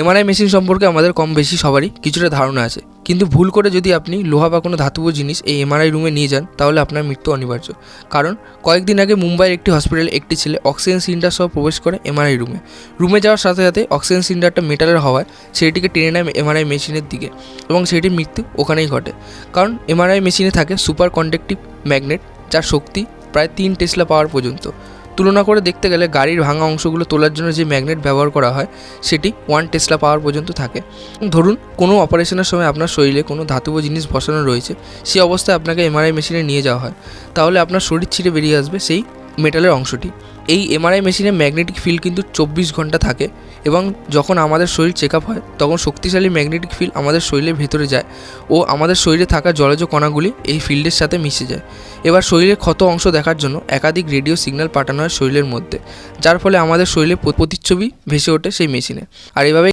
MRI machine সম্পর্কে আমাদের কম বেশি সবারই কিছুটা ধারণা আছে। কিন্তু ভুল করে যদি আপনি লোহা বা কোনো ধাতব জিনিস এই এমআরআই রুমে নিয়ে যান, তাহলে আপনার মৃত্যু অনিবার্য। কারণ কয়েকদিন আগে মুম্বাইয়ের একটি হসপিটালে একটি ছেলে অক্সিজেন সিলিন্ডার সহ প্রবেশ করে এমআরআই রুমে রুমে যাওয়ার সাথে সাথে অক্সিজেন সিলিন্ডারটা মেটালের হওয়ায় সেটিকে টেনে নেয় এমআরআই মেশিনের দিকে এবং সেটির মৃত্যু ওখানেই ঘটে। কারণ এমআরআই মেশিনে থাকে সুপার কন্ডাক্টিভ ম্যাগনেট যার শক্তি প্রায় তিন টেসলা পাওয়ার পর্যন্ত। তুলনা করে দেখতে গেলে গাড়ির ভাঙা অংশগুলো তোলার জন্য যে ম্যাগনেট ব্যবহার করা হয়, সেটি ওয়ান টেসলা পাওয়ার পর্যন্ত থাকে। ধরুন, কোনো অপারেশনের সময় আপনার শরীরে কোনো ধাতব জিনিস বসানো রয়েছে সেই অবস্থায় আপনাকে এমআরআই মেশিনে নিয়ে যাওয়া হয়। তাহলে আপনার শরীর ছিঁড়ে বেরিয়ে আসবে সেই মেটালের অংশটি। এই এমআরআই মেশিনে ম্যাগনেটিক ফিল্ড কিন্তু চব্বিশ ঘণ্টা থাকে এবং যখন আমাদের শরীর চেক আপ হয়, তখন শক্তিশালী ম্যাগনেটিক ফিল্ড আমাদের শরীরের ভেতরে যায় ও আমাদের শরীরে থাকা জলজ কণাগুলি এই ফিল্ডের সাথে মিশে যায়। এবার শরীরের ক্ষত অংশ দেখার জন্য একাধিক রেডিও সিগন্যাল পাঠানো হয় শরীরের মধ্যে, যার ফলে আমাদের শরীরে প্রতিচ্ছবি ভেসে ওঠে সেই মেশিনে আর এভাবে